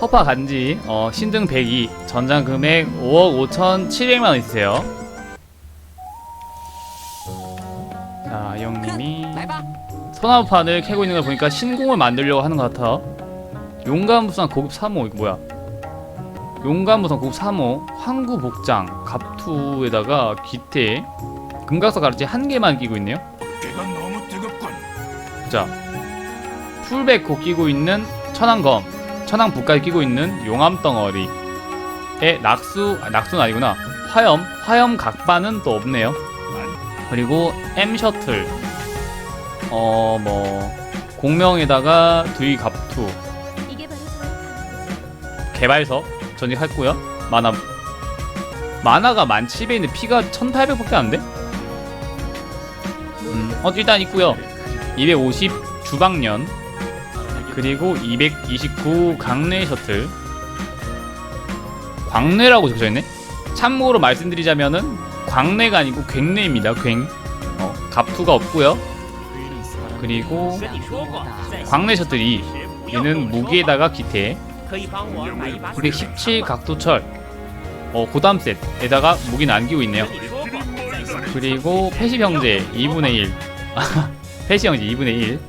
허파 간지 어, 신등 102 전장 금액 5억 5천 7백만 원 있으세요. 자 이 형님이 소나무판을 캐고 있는 걸 보니까 신공을 만들려고 하는 것 같아 용감부산 고급 3호 이거 뭐야? 용감부산 고급 3호 황구 복장 갑투에다가 기태 금각사 가르치 한 개만 끼고 있네요. 자 풀백호 끼고 있는 천왕검 천왕부까지 끼고 있는 용암 덩어리에 낙수 아, 낙수는 아니구나. 화염 화염 각반은 또 없네요. 그리고 M 셔틀. 어 뭐 공명에다가 두이 갑투. 개발서 전직했고요. 만화. 만화가 1700인데 피가 1800밖에 안 돼? 음, 어 일단 있고요. 250 주방년 그리고 229 강내 셔틀. 광내라고 적혀있네? 참고로 말씀드리자면은 광내가 아니고 괭내입니다 괭. 어, 갑투가 없고요. 그리고 광내 셔틀 2 얘는 무기에다가 기태. 917 각도철. 어 고담 셋에다가 무기는 안 끼고 있네요. 그리고 패시 형제 2분의 1 패시 형제 2분의 1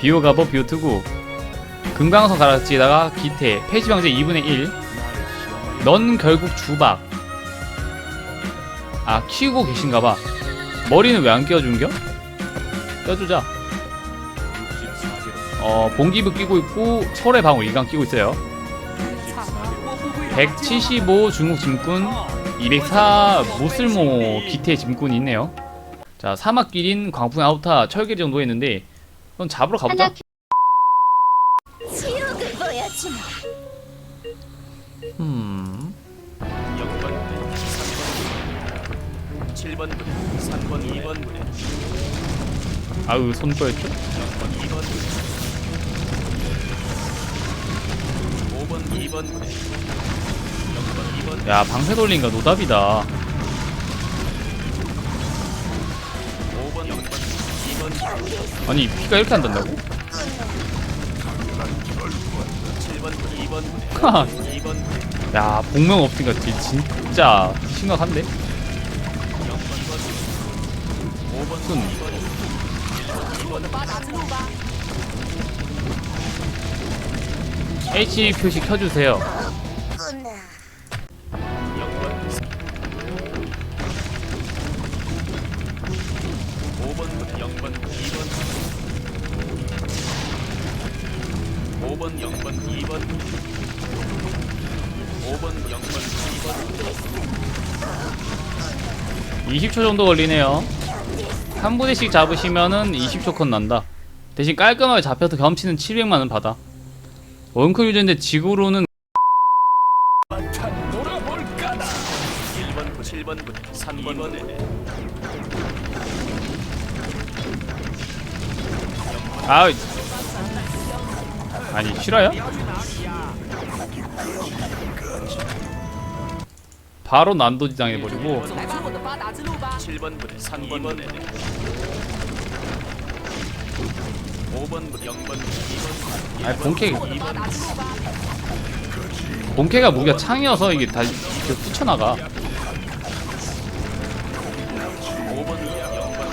비오 가버 비오 투구 금강석 가락지에다가 기태 형제 2분의 1 넌 결국 주박. 아 키우고 계신가봐. 머리는 왜 안 끼워준겨? 껴주자. 어 봉기부 끼고 있고 설의 방울 이강 끼고 있어요. 175 중국 짐꾼 204 무슬모 기태 짐꾼이 있네요. 자 사막 길인 광풍 아우타 철길 정도 했는데 그럼 잡으러 가보자 7번 부대 3번 2번 부대 아우 손 꼬였죠? 0번 2번 부대 5번 2번 부대 0번 2번 야 방패 돌린가 노답이다 5번 0번 2번 아니 피가 이렇게 안 단다고? 7번 2번 부대 하하. 2번 부대 야 복명 없으니까 진- 진짜 심각한데? 5번 손 2번 H 표시 켜주세요. 0번 5번 0번 2번 5번 0번 2번 5번 0번 2번 20초 정도 걸리네요 한 부대씩 잡으시면은 20초 컷 난다. 대신 깔끔하게 잡혀서 경험치는 700만원 받아. 원클 유저인데 지구로는 1번 7번 3번 아 아니 싫어요? 바로 난도지 당해버리고 7번 부대 3번. 5번 부대 아니 본캐 2번 본캐가 무기가 창이어서 이게 다 이렇게 뛰쳐나가 5번 0번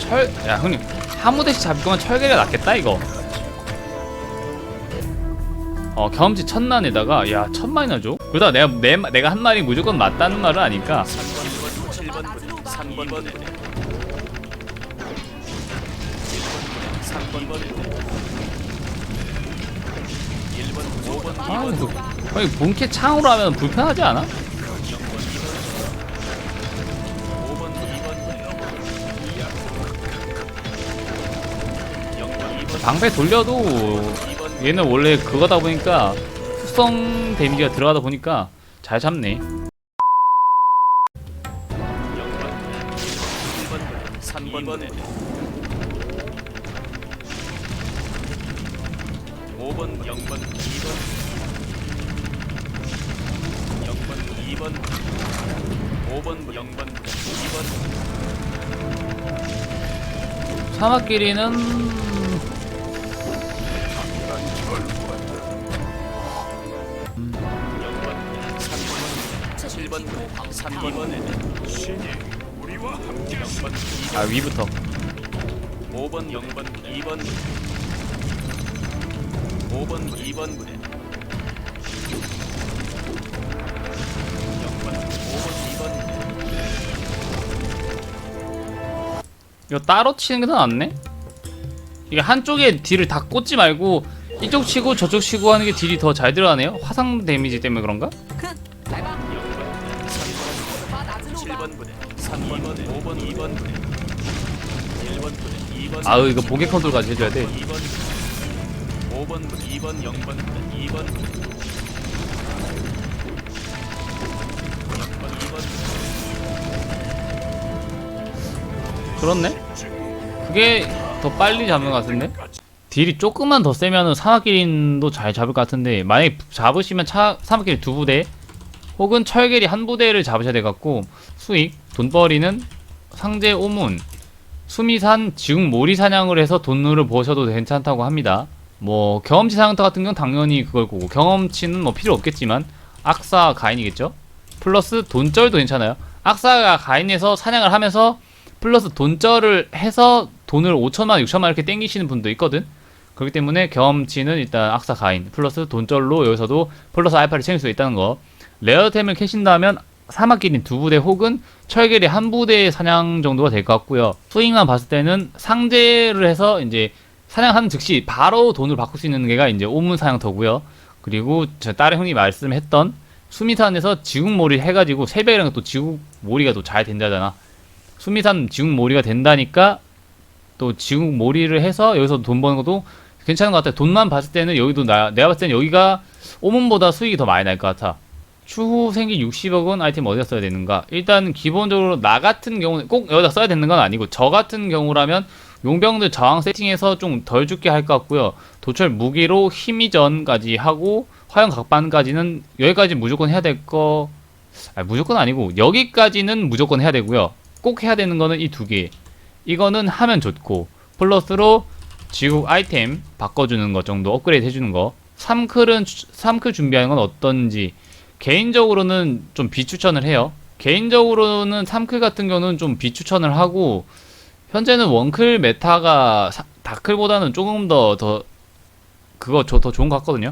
철, 야 형님 한 무대씩 잡을 거면 철개가 낫겠다 이거. 어 경험치 천만에다가 야 천만이나 줘? 그러다 내가 내, 내가 한 말이 무조건 맞다는 말은 아니까 3번 7번 부대 3번 부대 3번 부대 1번 5번 아 이거 아니 본캐 창으로 하면 불편하지 않아? 5번 2번 0번 2번 방패 돌려도 2번 얘는 원래 그거다 보니까 특성 데미지가 들어가다 보니까 잘 잡네. 5번, 0번, 2번 0번, 2번 5번, 0번, 2번. 사막끼리는 음. 0번, 3번, 7번, 3번 애들 신이 우리와 함께 0번, 2번, 아 위부터. 5번, 0번, 2번. 5번 2번 부대 0번 5번 2번 부대 이거 따로 치는 게 더 낫네? 이게 한쪽에 딜을 다 꽂지 말고 이쪽 치고 저쪽 치고 하는 게 딜이 더 잘 들어가네요? 화상 데미지 때문에 그런가? 7번 부대 3번 5번 2번 부대 1번 부대 2번 아우 이거 보게 컨트롤까지 해줘야 돼 2번 5번 부대 2번 0번 부대 2번 부대 0번 2번 그렇네? 그게 더 빨리 잡는 것 같은데? 딜이 조금만 더 세면은 사막기린도 잘 잡을 것 같은데 만약에 잡으시면 차, 사막기린 두 부대 혹은 철계리 한 부대를 잡으셔야 돼갖고 수익, 돈벌이는 상제 오문, 수미산, 지웅 모리 사냥을 해서 돈을 버셔도 괜찮다고 합니다. 뭐 경험치 상터 같은 건 당연히 그걸 거고 경험치는 뭐 필요 없겠지만 악사 가인이겠죠? 플러스 돈절도 괜찮아요. 악사가 가인에서 사냥을 하면서 플러스 돈절을 해서 돈을 5천만, 6천만 이렇게 땡기시는 분도 있거든. 그렇기 때문에 경험치는 일단 악사 가인 플러스 돈절로 여기서도 플러스 알파를 챙길 수 있다는 거. 레어템을 캐신다면 사막기린 두 부대 혹은 철계리 한 부대의 사냥 정도가 될 것 같고요. 수익만 봤을 때는 상제를 해서 이제 사냥하는 즉시 바로 돈을 바꿀 수 있는 게가 이제 오문 사냥터고요. 그리고 저 다른 형님 말씀했던 수미산에서 지국몰이 해가지고 새벽이랑 또 지국몰이가 또 잘 된다잖아. 수미산 지국몰이가 된다니까 또 지국몰이를 해서 여기서 돈 버는 것도 괜찮은 것 같아. 돈만 봤을 때는 여기도 나, 내가 봤을 때는 여기가 오문보다 수익이 더 많이 날 것 같아. 추후 생긴 60억 원 아이템 어디다 써야 되는가? 일단 기본적으로 나 같은 경우는 꼭 여기다 써야 되는 건 아니고 저 같은 경우라면 용병들 저항 세팅해서 좀 덜 죽게 할 것 같고요. 도철 무기로 힘이전까지 하고 화형 각반까지는 여기까지 무조건 해야 될 거. 아니, 무조건 아니고 여기까지는 무조건 해야 되고요. 꼭 해야 되는 거는 이 두 개. 이거는 하면 좋고 플러스로 지국 아이템 바꿔주는 것 정도 업그레이드 해주는 거. 3클은 3클 준비하는 건 어떤지 개인적으로는 좀 비추천을 해요. 개인적으로는 3클 같은 경우는 좀 비추천을 하고 현재는 원클 메타가 사- 다클보다는 조금 더 더 그거 저 더 좋은 것 같거든요.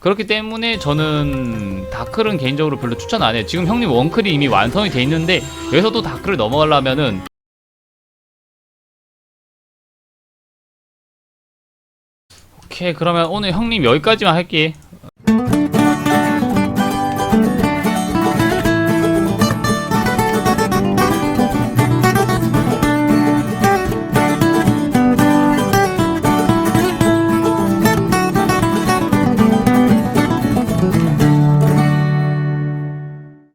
그렇기 때문에 저는 다클은 개인적으로 별로 추천 안 해요. 지금 형님 원클이 이미 완성이 돼 있는데 여기서 또 다클을 넘어가려면은 오케이 그러면 오늘 형님 여기까지만 할게.